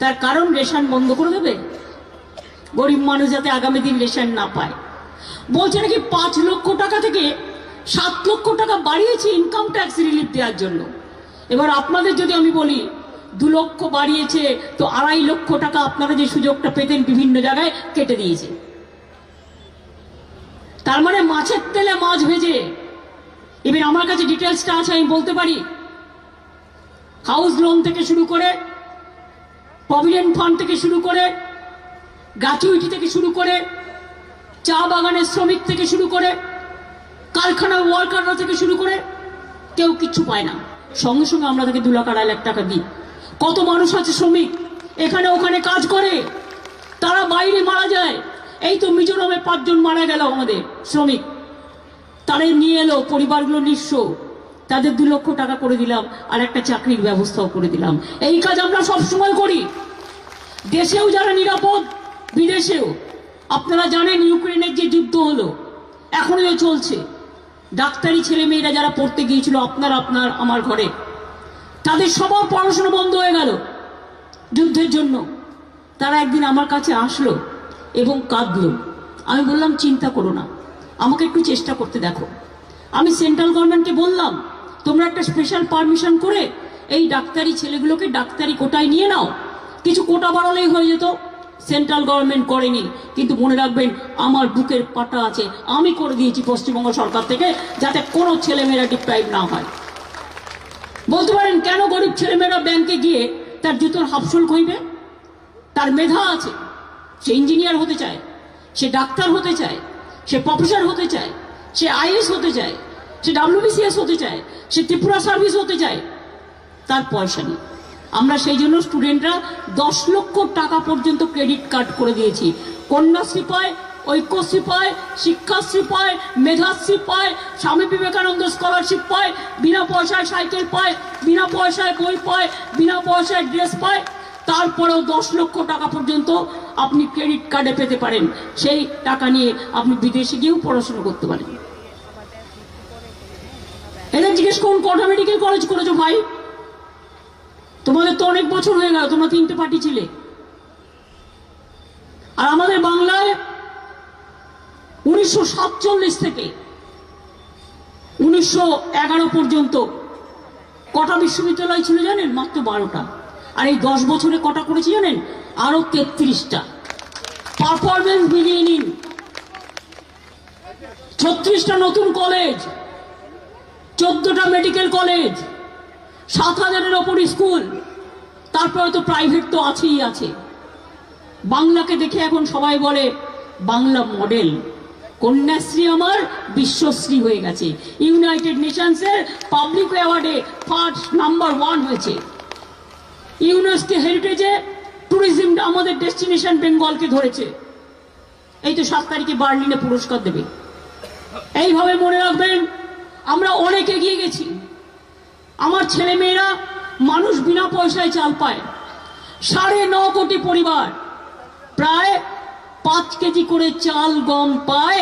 তার কারণ রেশন বন্ধ করে দেবে? গরিব মানুষ যাতে আগামী দিন রেশন না পায়। বলছে নাকি পাঁচ লক্ষ টাকা থেকে সাত লক্ষ টাকা বাড়িয়েছে ইনকাম ট্যাক্স রিলিফ দেওয়ার জন্য। এবার আপনাদের যদি আমি বলি, দু লক্ষ বাড়িয়েছে, তো আড়াই লক্ষ টাকা আপনারা যে সুযোগটা পেতেন বিভিন্ন জায়গায় কেটে দিয়েছে। তার মানে মাছের তেলে মাছ ভেজে, এবার আমার কাছে ডিটেলসটা আছে, আমি বলতে পারি। হাউস লোন থেকে শুরু করে প্রভিডেন্ট ফান্ড থেকে শুরু করে গ্রাচুইটি থেকে শুরু করে চা বাগানের শ্রমিক থেকে শুরু করে কারখানার ওয়ার্কাররা থেকে শুরু করে কেউ কিচ্ছু পায় না। সঙ্গে সঙ্গে আমরা তাকে দু লাখ আড়াই লাখ টাকা দিই। কত মানুষ আছে শ্রমিক? এখানে ওখানে কাজ করে। তারা বাইরে মারা যায়। এই তো মিজোরামে পাঁচজন মারা গেল আমাদের শ্রমিক। তাদের নিয়ে এলো, পরিবারগুলো নিঃস্ব। তাদের দু লক্ষ টাকা করে দিলাম, আর একটা চাকরির ব্যবস্থাও করে দিলাম। এই কাজ আমরা সব সময় করি। দেশেও যারা নিরাপদ, বিদেশেও। আপনারা জানেন ইউক্রেনের যে যুদ্ধ হলো এখনও যে চলছে। ডাক্তারি ছেলে মেয়েরা যারা পড়তে গিয়েছিল, আপনার আপনার, আমার ঘরে, তাদের সবার পড়াশোনা বন্ধ হয়ে গেল যুদ্ধের জন্য। তারা একদিন আমার কাছে আসলো এবং কাঁদলো। আমি বললাম, চিন্তা করো না, আমাকে একটু চেষ্টা করতে দেখো। আমি সেন্ট্রাল গভর্নমেন্টকে বললাম তোমরা একটা স্পেশাল পারমিশন করে এই ডাক্তারি ছেলেগুলোকে ডাক্তারি কোটায় নিয়ে নাও। কিছু কোটা বাড়ালেই হয়ে যেত। সেন্ট্রাল গভর্নমেন্ট করেনি। কিন্তু মনে রাখবেন, আমার বুকের পাটা আছে। আমি করে দিয়েছি পশ্চিমবঙ্গ সরকার থেকে যাতে কোনো ছেলেমেয়েরা ডিপ্রাইভ না হয়। বলতে পারেন, কেন গরিব ছেলেমেয়েরা ব্যাংকে গিয়ে তার জুতোর হাফসুল খইবে তার মেধা আছে। সে ইঞ্জিনিয়ার হতে চায়, সে ডাক্তার হতে চায়, সে প্রফেসর হতে চায়, সে আইএস হতে চায়। সে ডাব্লিউবিসিএস হতে চায়, সে ত্রিপুরা সার্ভিস হতে চায়, তার পয়সা নেই। আমরা সেই জন্য স্টুডেন্টরা দশ লক্ষ টাকা পর্যন্ত ক্রেডিট কার্ড করে দিয়েছি। কন্যাশ্রী পায় ঐক্যশ্রী পায় শিক্ষাশ্রী পায় মেধাশ্রী পায় স্বামী বিবেকানন্দ স্কলারশিপ পায়, বিনা পয়সায় সাইকেল পায়, বিনা পয়সায় বই পায়, বিনা পয়সায় ড্রেস পায়, তারপরেও দশ লক্ষ টাকা পর্যন্ত আপনি ক্রেডিট কার্ডে পেতে পারেন। সেই টাকা নিয়ে আপনি বিদেশে গিয়েও পড়াশুনো করতে পারেন। এদের জিজ্ঞেস করুন, কটা মেডিকেল কলেজ করেছ ভাই? তোমাদের তো অনেক বছর হয়ে গেল, তোমরা তিনটে পার্টি ছিলে। আর আমাদের বাংলায় উনিশশো সাতচল্লিশ থেকে উনিশশো এগারো পর্যন্ত কটা বিশ্ববিদ্যালয় ছিল জানেন? মাত্র বারোটা। আর এই দশ বছরে কটা করেছি জানেন? আরও তেত্রিশটা। পারফরমেন্স মিলিয়ে নিন। ছত্রিশটা নতুন কলেজ চোদ্দটা মেডিকেল কলেজ সাত হাজারের ওপর স্কুল তারপরে তো প্রাইভেট তো আছেই, আছে। বাংলাকে দেখে এখন সবাই বলে, বাংলা মডেল কন্যাশ্রী আমার বিশ্বশ্রী হয়ে গেছে। ইউনাইটেড নেশনসের পাবলিক অ্যাওয়ার্ডে ফার্স্ট নাম্বার ওয়ান হয়েছে। ইউনেস্কো হেরিটেজে ট্যুরিজম আমাদের ডেস্টিনেশন বেঙ্গলকে ধরেছে। এই তো সাত তারিখে বার্লিনে পুরস্কার দেবে। এইভাবে মনে রাখবেন আমরা অনেক এগিয়ে গেছি। আমার ছেলে মেয়েরা মানুষ বিনা পয়সায় চাল পায়। সাড়ে ন কোটি পরিবার প্রায় পাঁচ কেজি করে চাল গম পায়।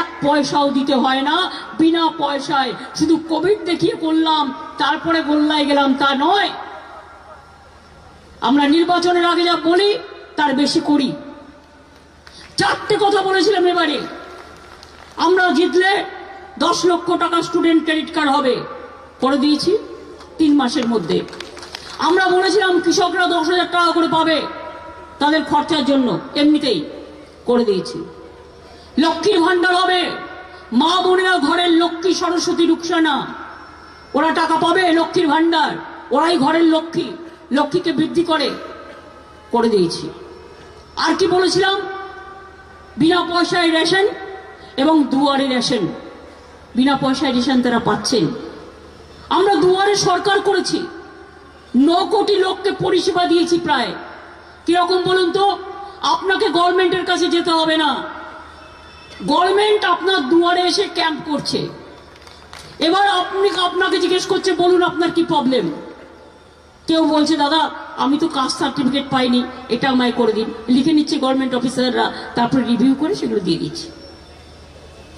এক পয়সাও দিতে হয় না, বিনা পয়সায়। শুধু কোভিড দেখিয়ে করলাম তারপরে গোল্লায় গেলাম, তা নয়। আমরা নির্বাচনের আগে যা বলি, তার বেশি করি। চারটে কথা বলেছিলাম এবারে। আমরা জিতলে দশ লক্ষ টাকা স্টুডেন্ট ক্রেডিট কার্ড হবে। করে দিয়েছি তিন মাসের মধ্যে। আমরা বলেছিলাম কৃষকরা দশ হাজার টাকা করে পাবে তাদের খরচার জন্য, এমনিতেই করে দিয়েছি। লক্ষ্মীর ভান্ডার হবে। মা বোনেরা ঘরের লক্ষ্মী সরস্বতী রুকসানা। ওরা টাকা পাবে লক্ষ্মীর ভান্ডার ওরাই ঘরের লক্ষ্মী। লক্ষ্মীকে বৃদ্ধি করে করে দিয়েছি। আর কি বলেছিলাম? বিনা পয়সায় রেশন এবং দুয়ারে রেশন। বিনা পয়সায় রেশন তারা পাচ্ছেন। আমরা দুয়ারে সরকার করেছি। ন কোটি লোককে পরিষেবা দিয়েছি প্রায়। কীরকম বলুন তো? আপনাকে গভর্নমেন্টের কাছে যেতে হবে না। গভর্নমেন্ট আপনার দুয়ারে এসে ক্যাম্প করছে। এবার আপনি, আপনাকে জিজ্ঞেস করছে, বলুন আপনার কি প্রবলেম কেউ বলছে, দাদা, আমি তো কাস্ট সার্টিফিকেট পাইনি, এটা আমায় করে দিন। লিখে নিচ্ছে গভর্নমেন্ট অফিসাররা, তারপরে রিভিউ করে সেগুলো দিয়ে দিচ্ছে।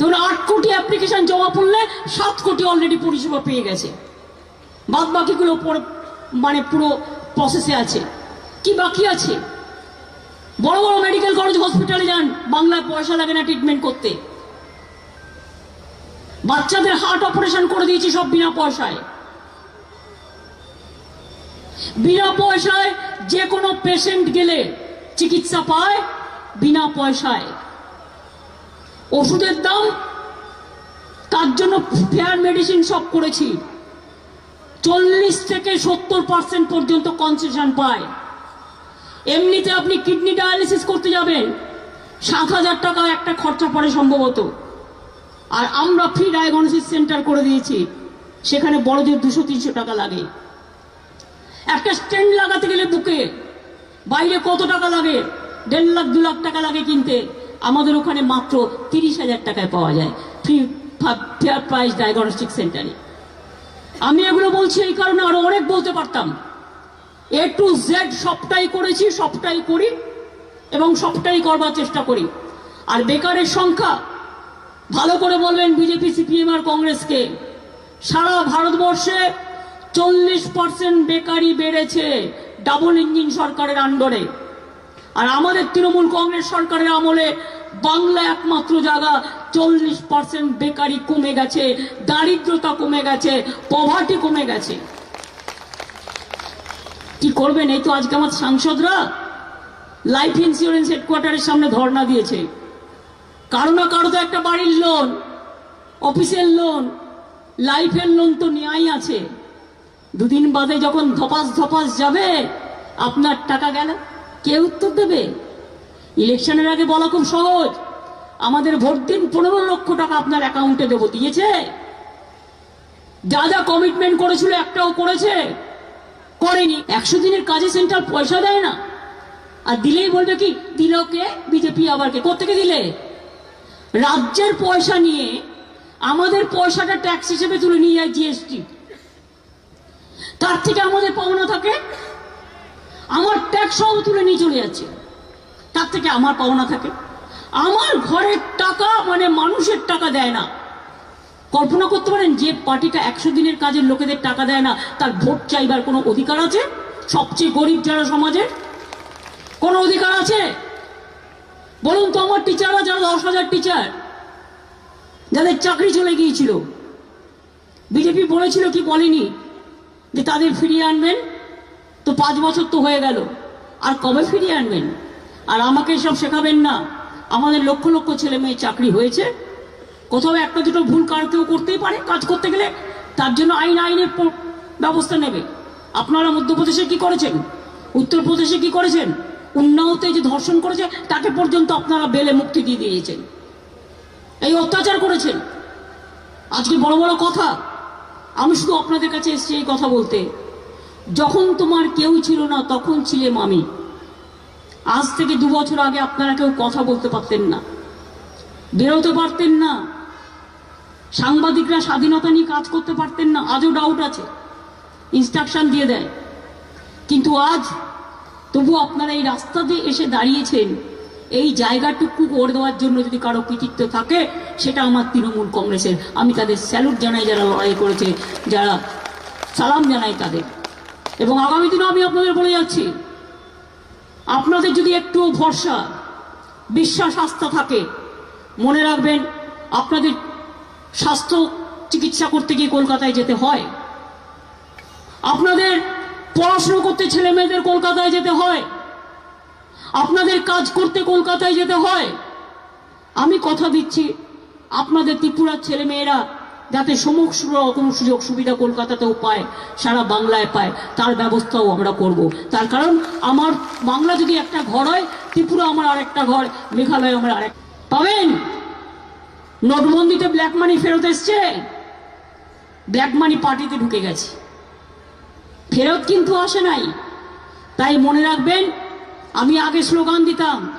ধরুন আট কোটি অ্যাপ্লিকেশন জমা পড়লে সাত কোটি অলরেডি পরিষেবা পেয়ে গেছে। বাদ বাকিগুলো মানে পুরো প্রসেসে আছে। কি বাকি আছে? বড় বড় মেডিকেল কলেজ হসপিটালে যান, বাংলায় পয়সা লাগে না ট্রিটমেন্ট করতে। বাচ্চাদের হার্ট অপারেশন করে দিয়েছি সব বিনা পয়সায়। বিনা পয়সায় যে কোনো পেশেন্ট গেলে চিকিৎসা পায়, বিনা পয়সায়। ওষুধের দাম, তার জন্য ফেয়ার মেডিসিন সব করেছি। চল্লিশ থেকে সত্তর পার্সেন্ট পর্যন্ত কনসেশন পায়। এমনিতে আপনি কিডনি ডায়ালিসিস করতে যাবেন, সাত হাজার টাকা একটা খরচা পড়ে সম্ভবত। আর আমরা ফ্রি ডায়াগনোসিস সেন্টার করে দিয়েছি, সেখানে বড়দের দুশো তিনশো টাকা লাগে। একটা স্ট্যান্ড লাগাতে গেলে বুকে, বাইরে কত টাকা লাগে? দেড় লাখ, দু লাখ টাকা লাগে কিনতে। আমাদের ওখানে মাত্র তিরিশ হাজার টাকায় পাওয়া যায়। ফ্রি ফেয়ার প্রাইস ডায়াগনস্টিক সেন্টারে আমি এগুলো বলছি এই কারণে আরও অনেক বলতে পারতাম। এ টু জেড সবটাই করেছি, সবটাই করি এবং সবটাই করবার চেষ্টা করি। আর বেকারের সংখ্যা, ভালো করে বলবেন বিজেপি, সিপিএম আর কংগ্রেসকে, সারা ভারতবর্ষে চল্লিশ পার্সেন্ট বেকারি বেড়েছে ডাবল ইঞ্জিন সরকারের আন্ডরে আর আমাদের তৃণমূল কংগ্রেস সরকারের আমলে বাংলা একমাত্র জায়গা, চল্লিশ পার্সেন্ট বেকারি কমে গেছে, দারিদ্রতা কমে গেছে পভার্টি কমে গেছে। কি করবেন? এই তো আজকে আমার সাংসদরা লাইফ ইন্স্যুরেন্স হেডকোয়ার্টারের সামনে ধর্ণা দিয়েছে। কারও না কারও তো একটা বাড়ির লোন অফিসের লোন লাইফের লোন তো নেওয়াই আছে। দুদিন বাদে যখন ধপাস ধপাস যাবে, আপনার টাকা গেল। কে উত্তর দেবে? ইলেকশনের আগে বলা খুব সহজ। আমাদের ভোট দিন পনেরো লক্ষ টাকা আপনার অ্যাকাউন্টে দেবো, দিয়েছে? যা যা কমিটমেন্ট করেছিল একটাও করেছে? করেনি। একশো দিনের কাজে সেন্টার পয়সা দেয় না। আর দিলেই বলবে কি, দিল কে? বিজেপি আবার কে? কোথেকে দিলে? রাজ্যের পয়সা নিয়ে আমাদের পয়সাটা ট্যাক্স হিসেবে তুলে নিয়ে যায় জিএসটি তার থেকে আমাদের পাওনা থাকে আমার ট্যাক্স সব তুলে নিয়ে চলে যাচ্ছে। তার থেকে আমার পাওনা থাকে। আমার ঘরের টাকা মানে মানুষের টাকা দেয় না। কল্পনা করতে পারেন, যে পার্টিটা একশো দিনের কাজের লোকেদের টাকা দেয় না, তার ভোট চাইবার কোনো অধিকার আছে? সবচেয়ে গরিব যারা সমাজের, কোনো অধিকার আছে? বলুন তো আমার টিচাররা যারা দশ হাজার টিচার যাদের চাকরি চলে গিয়েছিল। বিজেপি বলেছিল কি বলেনি, যে তাদের ফিরিয়ে আনবেন? তো পাঁচ বছর তো হয়ে গেল। আর কবে ফিরিয়ে আনবেন? আর আমাকে সব শেখাবেন না। আমাদের লক্ষ লক্ষ ছেলে মেয়ে চাকরি হয়েছে। কোথাও একটা দুটো ভুল কার কেউ করতেই পারে কাজ করতে গেলে, তার জন্য আইন আইনের ব্যবস্থা নেবে। আপনারা মধ্যপ্রদেশে কি করেছেন? উত্তরপ্রদেশে কি করেছেন? উন্নাওতে যে ধর্ষণ করেছে, তাকে পর্যন্ত আপনারা বেলে মুক্তি দিয়ে দিয়েছেন। এই অত্যাচার করেছেন। আজকে বড় বড় কথা। আমি শুধু আপনাদের কাছে এসেছি এই কথা বলতে। যখন তোমার কেউ ছিল না, তখন ছিলেম আমি। আজ থেকে দু বছর আগে আপনারা কেউ কথা বলতে পারতেন না, বেরোতে পারতেন না, সাংবাদিকরা স্বাধীনতা নিয়ে কাজ করতে পারতেন না, আজও ডাউট আছে ইনস্ট্রাকশন দিয়ে দেয়। কিন্তু আজ তবু আপনারা এই রাস্তা দিয়ে এসে দাঁড়িয়েছেন, এই জায়গাটুকু করে দেওয়ার জন্য যদি কারও কৃতিত্ব থাকে, সেটা আমার তৃণমূল কংগ্রেসের। আমি তাদের স্যালুট জানাই যারা লড়াই করেছে, যারা সালাম জানাই তাদের। এবং আগামী দিনও আমি আপনাদের বলে যাচ্ছি, আপনাদের যদি একটু ভরসা, বিশ্বাস, আস্থা থাকে, মনে রাখবেন আপনাদের স্বাস্থ্য চিকিৎসা করতে গিয়ে কলকাতায় যেতে হয়। আপনাদের পড়াশুনো করতে ছেলে মেয়েদের কলকাতায় যেতে হয়। আপনাদের কাজ করতে কলকাতায় যেতে হয়। আমি কথা দিচ্ছি, আপনাদের ত্রিপুরার ছেলে মেয়েরা যাতে সমস্ত রকম সুযোগ সুবিধা কলকাতাতেও পায়, সারা বাংলায় পায়, তার ব্যবস্থাও আমরা করব। তার কারণ আমার বাংলা যদি একটা ঘর হয়, ত্রিপুরা আমার আরেকটা ঘর, মেঘালয় আমার আরেক পাবেন? নোটবন্দিতে ব্ল্যাক মানি ফেরত এসছে? ব্ল্যাক মানি পার্টিতে ঢুকে গেছে। ফেরত কিন্তু আসে নাই। তাই মনে রাখবেন, আমি আগে স্লোগান দিতাম,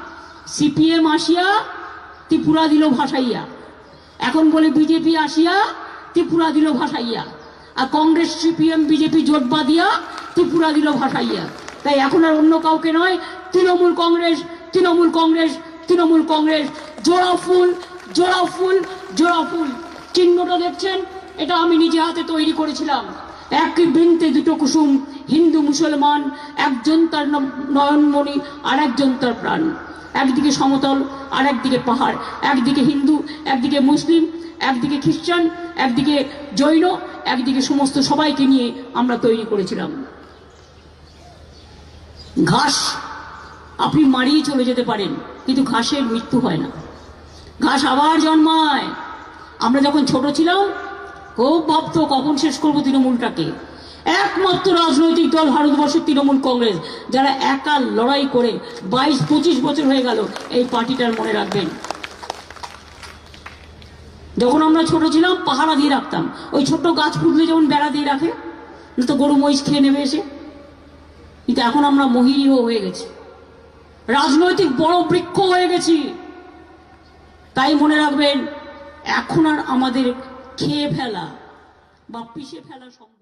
সিপিএম আসিয়া, ত্রিপুরা দিল ভাসাইয়া। এখন বলে, বিজেপি আসিয়া ত্রিপুরা দিল ভাসাইয়া আর কংগ্রেস, সিপিএম, বিজেপি জোট বাদিয়া ত্রিপুরা দিল ভাসাইয়া তাই এখন আর অন্য কাউকে নয়, তৃণমূল কংগ্রেস তৃণমূল কংগ্রেস তৃণমূল কংগ্রেস। জোড়া ফুল জোড়া ফুল জোড়া ফুল। চিহ্নটা দেখছেন? এটা আমি নিজে হাতে তৈরি করেছিলাম। এক বৃন্তে দুটো কুসুম, হিন্দু, মুসলমান, একজন তার নয়নমণি আর একজন তার প্রাণ। একদিকে সমতল আর একদিকে পাহাড়, একদিকে হিন্দু, একদিকে মুসলিম, একদিকে খ্রিস্টান একদিকে জৈন, একদিকে সমস্ত সবাইকে নিয়ে আমরা তৈরি করেছিলাম। ঘাস, আপনি মারিয়ে চলে যেতে পারেন, কিন্তু ঘাসের মৃত্যু হয় না। ঘাস আবার জন্মায়। আমরা যখন ছোট ছিলাম, খুব ভাবতো কখন শেষ করব তৃণমূলটাকে। একমাত্র রাজনৈতিক দল ভারতবর্ষের তৃণমূল কংগ্রেস, যারা একা লড়াই করে বাইশ পঁচিশ বছর হয়ে গেল এই পার্টিটার মনে রাখবেন। যখন আমরা ছোট ছিলাম, পাহারা দিয়ে রাখতাম। ওই ছোট্ট গাছ ফুটলে যেমন বেড়া দিয়ে রাখে, না তো গরু মহিষ খেয়ে নেমে এসে। কিন্তু এখন আমরা মহিরীয় হয়ে গেছি। রাজনৈতিক বড় বৃক্ষ হয়ে গেছি। তাই মনে রাখবেন, এখন আর আমাদের খেয়ে ফেলা বা পিষে ফেলা সম্ভব